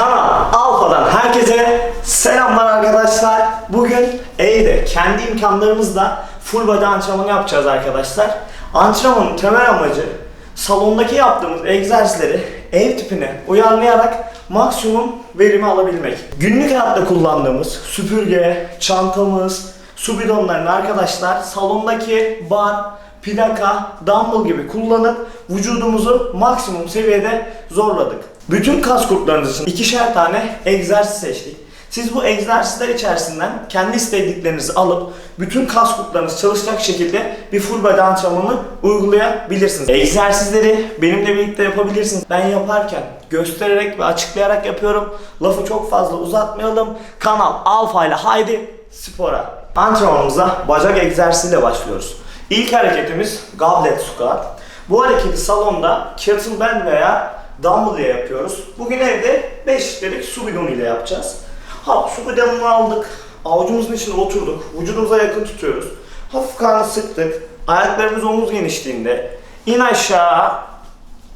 Kanal Alfa'dan herkese selamlar arkadaşlar. Bugün evde kendi imkanlarımızla full body antrenmanı yapacağız arkadaşlar. Antrenmanın temel amacı salondaki yaptığımız egzersizleri ev tipine uyarlayarak maksimum verimi alabilmek. Günlük hayatta kullandığımız süpürge, çantamız, su bidonlarını arkadaşlar salondaki bar, plaka, dumbbell gibi kullanıp vücudumuzu maksimum seviyede zorladık. Bütün kas gruplarınız ikişer tane egzersiz seçtik. Siz bu egzersizler içerisinden kendi istediklerinizi alıp bütün kas gruplarınız çalışacak şekilde bir full body antrenmanı uygulayabilirsiniz. Egzersizleri benimle birlikte yapabilirsiniz. Ben yaparken göstererek ve açıklayarak yapıyorum. Lafı çok fazla uzatmayalım. Kanal Alfa ile haydi spora. Antrenmanımıza bacak egzersiziyle başlıyoruz. İlk hareketimiz goblet squat. Bu hareketi salonda kettlebell veya dumbbell ile yapıyoruz. Bugün evde 5 litrelik su bidonu ile yapacağız. Ha, su bidonunu aldık. Avucumuzun içine oturduk. Vücudumuza yakın tutuyoruz. Hafif karnı sıktık. Ayaklarımız omuz genişliğinde. İn aşağı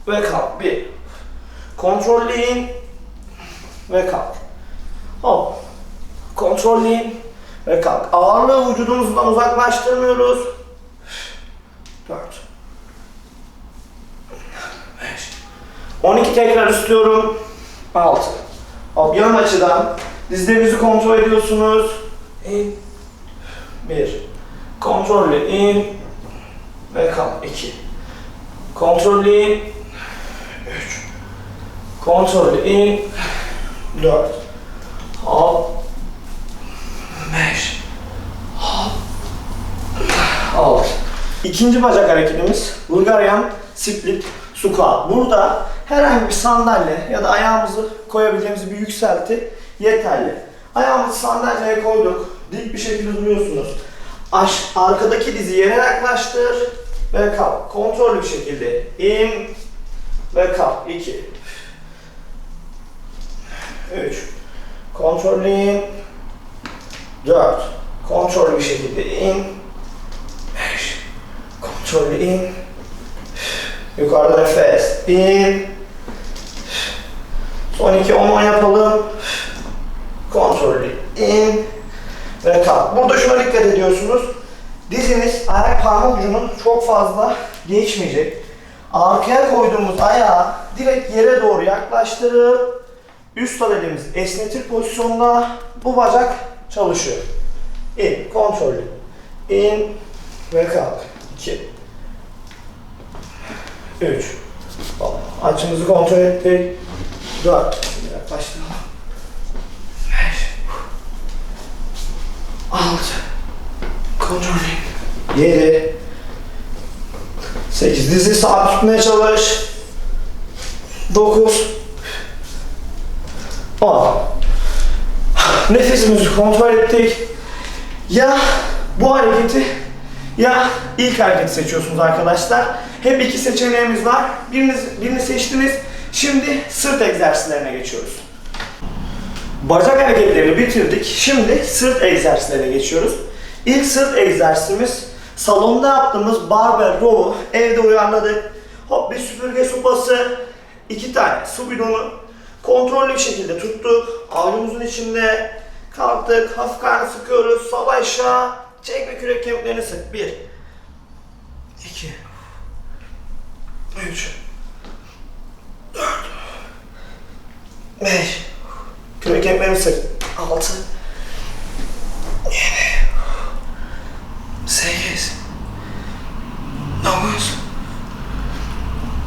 ve kalk. Bir. Kontrollü in ve kalk. Hop. Kontrollü in ve kalk. Ağırlığı vücudumuzdan uzaklaştırmıyoruz. 4 12 tekrar istiyorum. 6 Hop yan açıdan. Dizlerinizi kontrol ediyorsunuz. İn. 1 Kontrollü in. Ve kalk 2 Kontrollü in. 3 Kontrollü in. 4 Hop. 5 Alt. İkinci bacak hareketimiz. Bulgarian split squat. Burada herhangi bir sandalye ya da ayağımızı koyabileceğimiz bir yükselti yeterli. Ayağımızı sandalyeye koyduk. Dik bir şekilde duruyorsunuz. Aş, arkadaki dizi yere yaklaştır ve kalk. Kontrollü bir şekilde in ve kalk. 2 3 Kontrollü in 4 Kontrollü bir şekilde in 5 Kontrollü in Yukarıda nefes in Son iki 10 yapalım Kontrollü in Ve kalk. Burada şuna dikkat ediyorsunuz. Diziniz ayak parmak ucunun çok fazla geçmeyecek. Arkaya koyduğumuz ayağı direkt yere doğru yaklaştırıp üst elimizi esnetir pozisyonda bu bacak çalışıyor. İn, kontrollü. İn ve kalk. 2 3 Açımızı kontrol ettik. 4 Şimdi yaklaştıralım. 5 6 Kontrol 7 8 Dizi sabit tutmaya çalış. 9 10 Nefesimizi kontrol ettik. Ya bu hareketi ya ilk hareketi seçiyorsunuz arkadaşlar. Hep iki seçeneğimiz var. Biriniz, birini seçtiniz. Şimdi sırt egzersizlerine geçiyoruz. Bacak hareketlerini bitirdik. Şimdi sırt egzersizlerine geçiyoruz. İlk sırt egzersizimiz salonda yaptığımız barbell row'u evde uyarladık. Hop bir süpürge sopası, iki tane su bidonu kontrollü bir şekilde tuttuk. Avucumuzun içinde kalktık. Hafif karnı sıkıyoruz. Sol aşağı. Çek ve kürek kemiklerini sık. Bir. iki, Üç. Dört. Beş. Kürek kemiklerini sık. Altı. Yedi. Sekiz. Dokuz.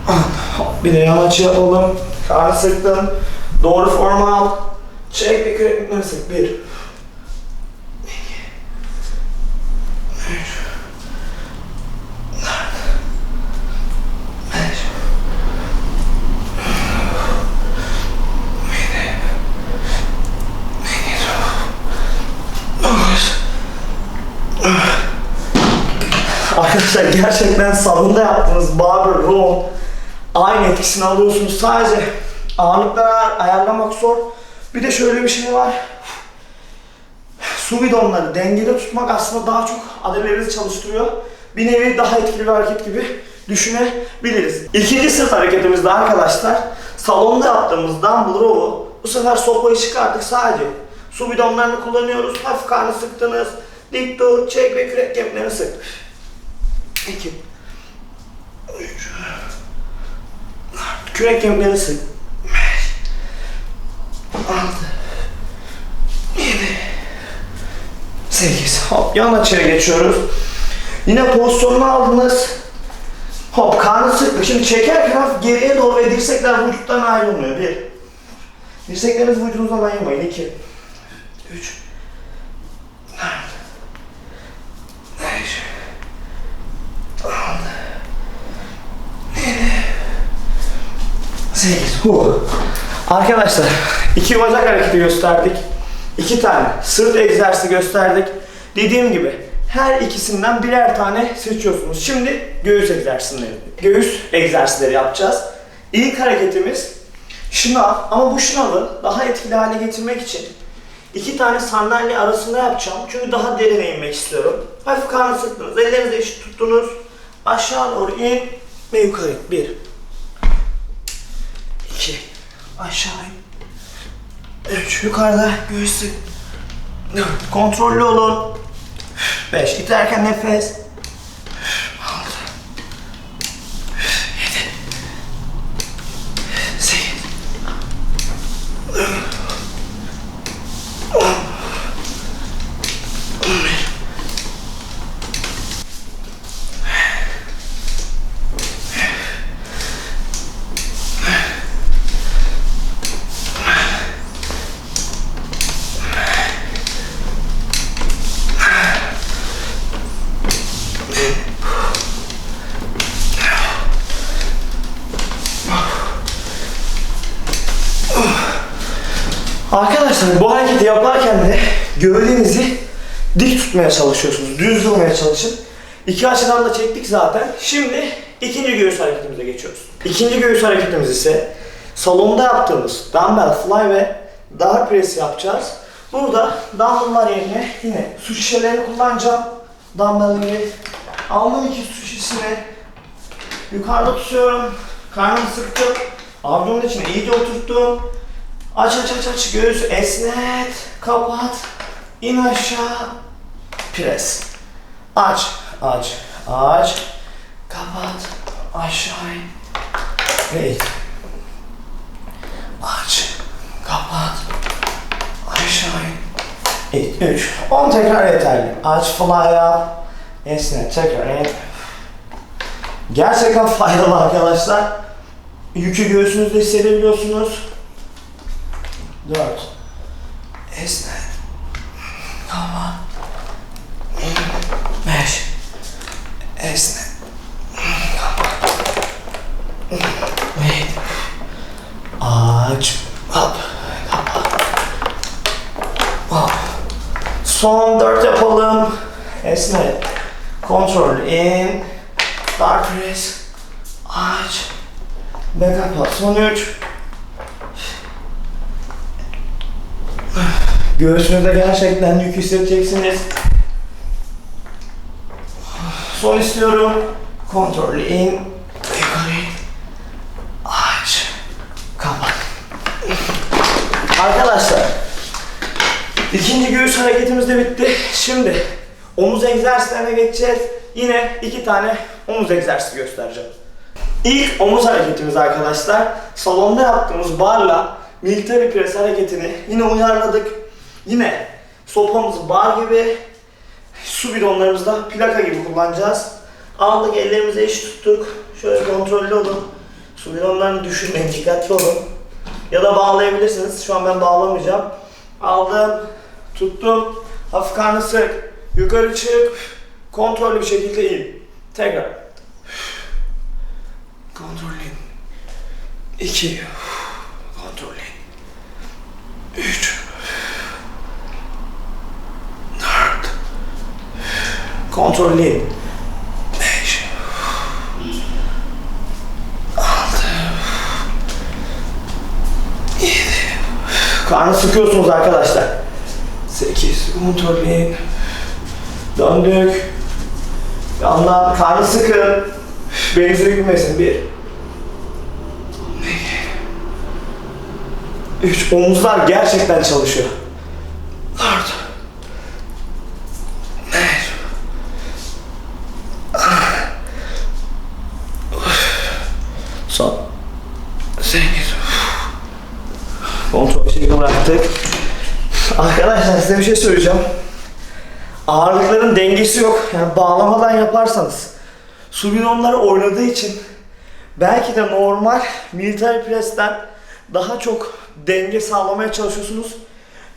On. Bir de yan açı yapalım. Karnı sıktın. Doğru forma al. Çek ve kürek kemiklerini sık. Bir. Arkadaşlar gerçekten salonda yaptığınız barber row aynı etkisini alıyorsunuz. Sadece ağırlıkları ayarlamak zor. Bir de şöyle bir şey var. Su bidonları dengede tutmak aslında daha çok adalelerinizi çalıştırıyor. Bir nevi daha etkili bir hareket gibi düşünebiliriz. İkinci sırt hareketimizde arkadaşlar salonda yaptığımız dumbbell row'u Bu sefer sopayı çıkardık sadece. Su bidonlarını kullanıyoruz. Hafif karnı sıktınız. Dik dur, çek ve kürek kemiklerini sık. 2 3 Kürek kemiklerini sık. 5 6 7 8 Hop yan açıya geçiyoruz. Yine pozisyonunu aldınız. Hop karnı sıkma. Şimdi çekerken geriye doğru ve dirsekler vücuttan ayrılmıyor. Bir. Dirsekleriniz vücudunuzdan ayırmayın. İki. Üç. 8. Huh. Arkadaşlar iki bacak hareketi gösterdik. iki tane sırt egzersizi gösterdik. Dediğim gibi her ikisinden birer tane seçiyorsunuz. Şimdi göğüs egzersizleri, göğüs egzersizleri yapacağız. İlk hareketimiz şınav ama bu şınavı daha etkili hale getirmek için iki tane sandalye arasında yapacağım. Çünkü daha derine inmek istiyorum. Hafif karnı sıktınız, ellerinizi eşit tuttunuz. Aşağı doğru in ve yukarı. Bir, İki. Aşağı in. Üç. Yukarıda göğüs sık. Dört. Kontrollü olun. 5. İterken nefes. 6. 7. 8. 10. 11. Arkadaşlar bu hareketi yaparken de gövdenizi dik tutmaya çalışıyorsunuz. Düz durmaya çalışın. İki açıdan da çektik zaten. Şimdi ikinci göğüs hareketimize geçiyoruz. İkinci göğüs hareketimiz ise salonda yaptığımız dumbbell fly ve dar press yapacağız. Burada dumbbell'lar yerine yine su şişelerini kullanacağım. Dumbbell'leri aldım iki su şişesini. Yukarıda tutuyorum. Karnımı sıktım. Abdomen içine iyice oturttum. Aç aç aç aç göğüs esnet. Kapat. İn aşağı. Pres. Aç. Aç. Aç. Kapat. Aşağı in. Ve. Aç. Kapat. Aşağı in. İt. 3. 10 tekrar yeterli. Aç fly yap. Esnet. Tekrar in. Gerçekten faydalı arkadaşlar. Yükü göğsünüzde hissedebiliyorsunuz. 4 Esnet Tamam 5 Esnet Wait Hop Kapat Hop Son 4 yapalım. Esnet Kontrol in. Dar press Aç. Ve kapat Son 3 Göğsünüzde gerçekten yük hissedeceksiniz. Son istiyorum. Kontrollü in. Yukarı in. Aç. Kapat. Arkadaşlar. İkinci göğüs hareketimiz de bitti. Şimdi omuz egzersizlerine geçeceğiz. Yine iki tane omuz egzersizi göstereceğim. İlk omuz hareketimiz arkadaşlar. Salonda yaptığımız barla military press hareketini yine uyarladık. Yine sopamızı bar gibi, su bidonlarımızda plaka gibi kullanacağız. Aldık ellerimizi eş tuttuk. Şöyle kontrollü olun. Su bidonlarını düşürmeyin, dikkatli olun. Ya da bağlayabilirsiniz. Şu an ben bağlamayacağım. Aldım, tuttum. Hafif sık. Yukarı çık. Kontrollü bir şekilde in. Tekrar. Kontrollü in. İki. Kontrollü in. Üç. Dört. Kontrollü in. Karnı sıkıyorsunuz arkadaşlar. Sekiz. Kontrollü in. Döndük. Yandan karnı sıkın. Benzeri gülmesin. Bir. 3. Omuzlar gerçekten çalışıyor. 4. 5. Son. 8. Kontrol şekli bıraktık. Arkadaşlar size bir şey söyleyeceğim. Ağırlıkların dengesi yok. Yani bağlamadan yaparsanız su bidonları oynadığı için belki de normal military press'ten daha çok denge sağlamaya çalışıyorsunuz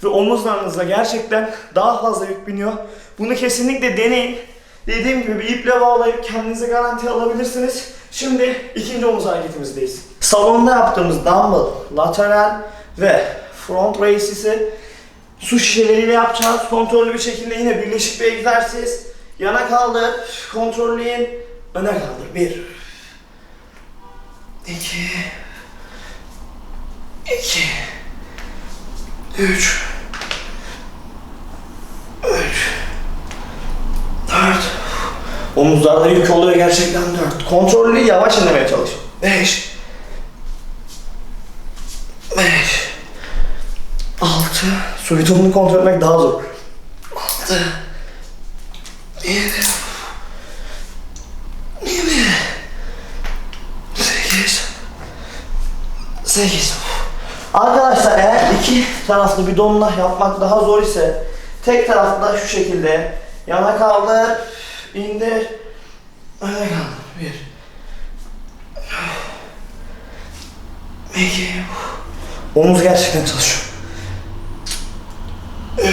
ve omuzlarınıza gerçekten daha fazla yük biniyor. Bunu kesinlikle deneyin. Dediğim gibi bir iple bağlayıp kendinizi garantiye alabilirsiniz. Şimdi ikinci omuz hareketimizdeyiz. Salonda yaptığımız dumbbell, lateral ve front raises'i su şişeleriyle yapacağız. Kontrollü bir şekilde yine birleşik bir egzersiz. Yana kaldır, kontrolleyin, öne kaldır. Bir, iki, iki, üç, üç, dört. Omuzlarda yük oluyor gerçekten dört. Kontrollü yavaş inlemeye çalış. Beş, beş. Su vitamini kontrol etmek daha zor. Altı, yedi, yedi, sekiz, sekiz. Arkadaşlar eğer iki taraflı bidonla yapmak daha zor ise tek taraflı şu şekilde yana kaldır, indir, öne kaldır. Bir, iki, omuz gerçekten çalışıyor.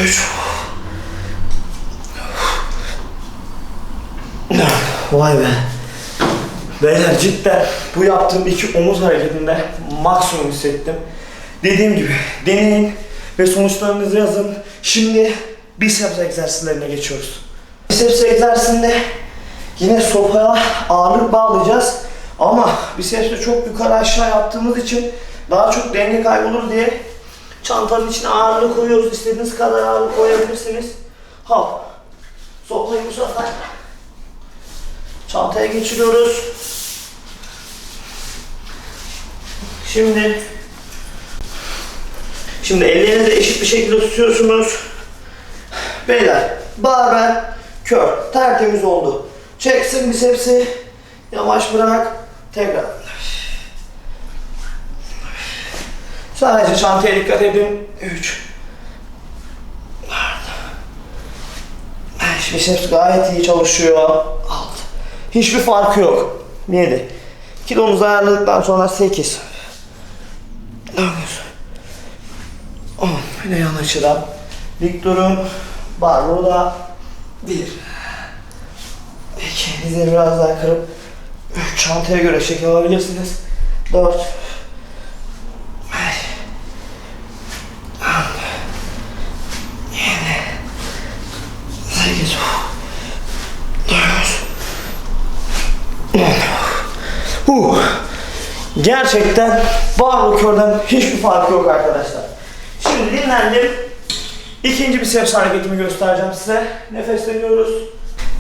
Üç, Vay be. Beyler cidden bu yaptığım iki omuz hareketinde maksimum hissettim. Dediğim gibi deneyin ve sonuçlarınızı yazın. Şimdi biceps egzersizlerine geçiyoruz. Biceps egzersizinde yine sopaya ağırlık bağlayacağız. Ama bicepsi çok yukarı aşağı yaptığımız için daha çok denge kaybolur diye çantanın içine ağırlık koyuyoruz. İstediğiniz kadar ağırlık koyabilirsiniz. Hop. Sopayı bu sefer Çantaya geçiriyoruz. Şimdi Şimdi ellerinizi eşit bir şekilde tutuyorsunuz. Beyler, barbell, kör, tertemiz oldu. Çeksin bisepsi, yavaş bırak, tekrar. Sadece çantaya dikkat edin. 3 5 biceps gayet iyi çalışıyor. 6 Hiçbir farkı yok. 7. Kilomuzu ayarladıktan sonra 8. 9. 10. Yine yan açıdan. Dik durun. Bar burada. 1. 2. Dizleri biraz daha kırıp 3. Çantaya göre şekil alabilirsiniz. 4. 5. 6. 7. 8. 9. Huh. Gerçekten barbekörden hiçbir farkı yok arkadaşlar. Şimdi dinlendim. İkinci biceps hareketimi göstereceğim size. Nefesleniyoruz.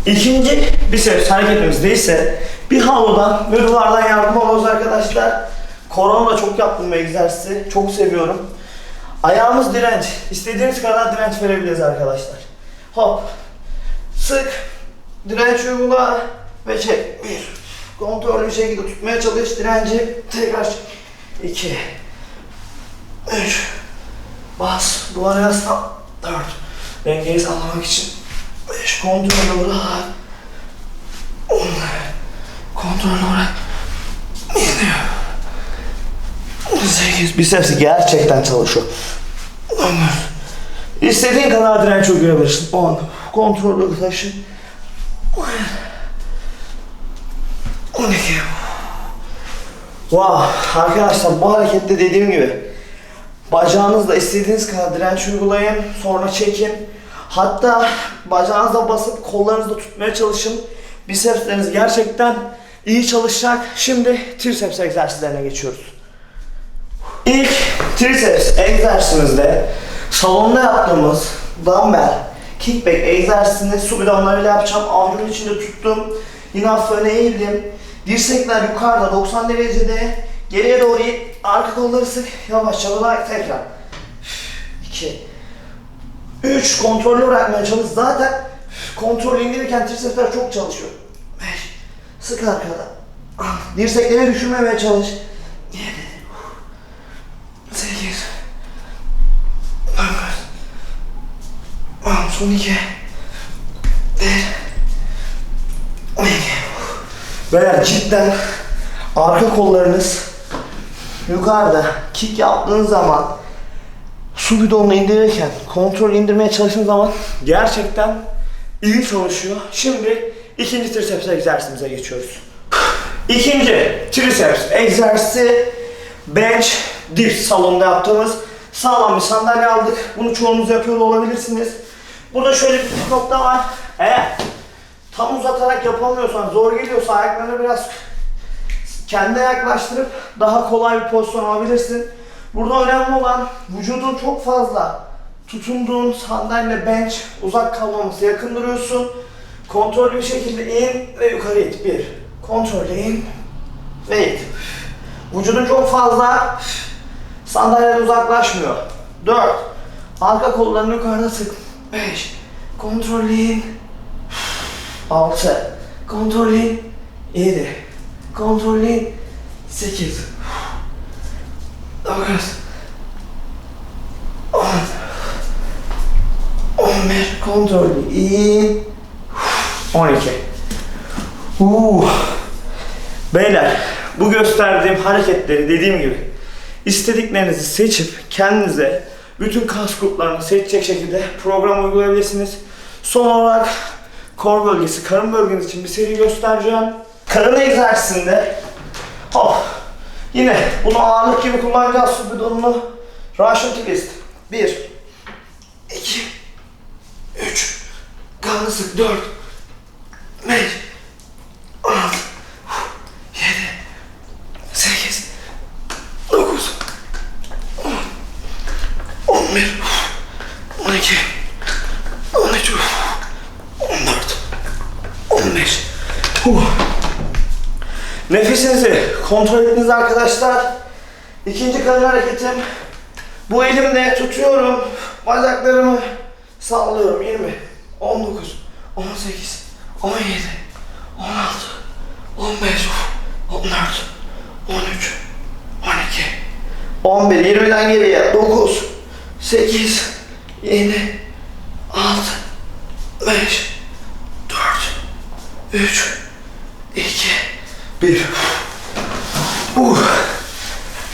İkinci biceps hareketimizde ise bir halodan ve duvardan yardım alıyoruz arkadaşlar. Koronada çok yaptım bu egzersizi. Çok seviyorum. Ayağımız direnç. İstediğiniz kadar direnç verebiliriz arkadaşlar. Hop. Sık. Direnç uygula ve çek. Bir. Kontrollü bir şekilde tutmaya çalış direnci. Tekrar çek. İki. Üç. Bas. Duvara yaslan. Dört. Dengeyi sağlamak için. Beş. Kontrollü bırak. On. Kontrollü bırak. Yedi. Sekiz. Bicepsi gerçekten çalışıyor. On. İstediğin kadar direnç uygulayabilirsin. 10. Kontrollü taşı. 12. Wow, arkadaşlar bu harekette dediğim gibi bacağınızla istediğiniz kadar direnç uygulayın, sonra çekin. Hatta bacağınızla basıp kollarınızla tutmaya çalışın. Bicepsleriniz gerçekten iyi çalışacak. Şimdi triceps egzersizlerine geçiyoruz. İlk triceps egzersizimizde salonda yaptığımız dumbbell kickback egzersizini su bidonlarıyla yapacağım. Avucumun içinde tuttum. Yine hafif öne eğildim. Dirsekler yukarıda 90 derecede. Geriye doğru Arka kolları sık. Yavaşça bırak tekrar. 2 3 kontrollü bırakmaya çalış. Zaten kontrol indirirken trisepsler çok çalışıyor. 5 Sık arkada. Ah, Dirsekleri düşürmemeye çalış. 7 8 9 10 Son 2 1 12 Beyler cidden arka kollarınız yukarıda kick yaptığınız zaman su bidonunu indirirken kontrol indirmeye çalıştığınız zaman gerçekten iyi çalışıyor. Şimdi ikinci triceps egzersizimize geçiyoruz. İkinci triceps egzersizi bench dips salonda yaptığımız sağlam bir sandalye aldık. Bunu çoğunuz yapıyor olabilirsiniz. Burada şöyle bir nokta var. Eğer tam uzatarak yapamıyorsan, zor geliyorsa ayaklarını biraz kendine yaklaştırıp daha kolay bir pozisyon alabilirsin. Burada önemli olan vücudun çok fazla tutunduğun sandalye bench uzak kalmaması yakın duruyorsun. Kontrollü bir şekilde in ve yukarı it. Bir. Kontrollü in ve it. Vücudun çok fazla sandalyeden uzaklaşmıyor. Dört. Arka kollarını yukarıda sık. Beş. Kontrollü in. Altı. Kontrollü in. Yedi. Kontrollü in. Sekiz. Dokuz. On. On bir. Kontrollü in. On iki. Uh. Beyler, bu gösterdiğim hareketleri dediğim gibi istediklerinizi seçip kendinize bütün kas gruplarını seçecek şekilde program uygulayabilirsiniz. Son olarak kor bölgesi, karın bölgeniz için bir seri göstereceğim. Karın egzersizinde hop yine bunu ağırlık gibi kullanacağız su bidonunu. Russian twist. 1 2 3 Karnı sık 4 5 6 7 8 9 10 11 12 13 14 15 Huh. Nefesinizi kontrol ettiniz arkadaşlar. İkinci karın hareketim. Bu elimle tutuyorum. Bacaklarımı sallıyorum. 20, 19, 18, 17, 16, 15, 14, 13, 12, 11, 20'den geriye 9, 8, 7, 6, 5, 4, 3, 2, 1. Uh.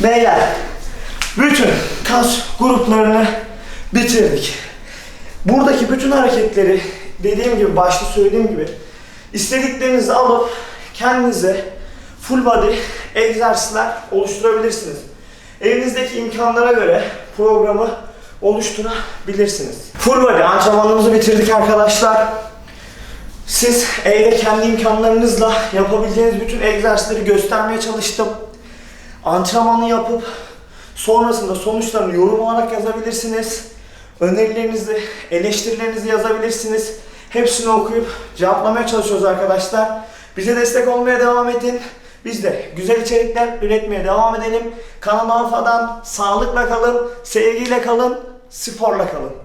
Beyler, bütün kas gruplarını bitirdik. Buradaki bütün hareketleri dediğim gibi başta söylediğim gibi istediklerinizi alıp kendinize full body egzersizler oluşturabilirsiniz. Evinizdeki imkanlara göre programı oluşturabilirsiniz. Full body antrenmanımızı bitirdik arkadaşlar. Siz evde kendi imkanlarınızla yapabileceğiniz bütün egzersizleri göstermeye çalıştım. Antrenmanı yapıp sonrasında sonuçlarını yorum olarak yazabilirsiniz. Önerilerinizi, eleştirilerinizi yazabilirsiniz. Hepsini okuyup cevaplamaya çalışıyoruz arkadaşlar. Bize destek olmaya devam edin. Biz de güzel içerikler üretmeye devam edelim. Kanal Alfa'dan sağlıkla kalın, sevgiyle kalın, sporla kalın.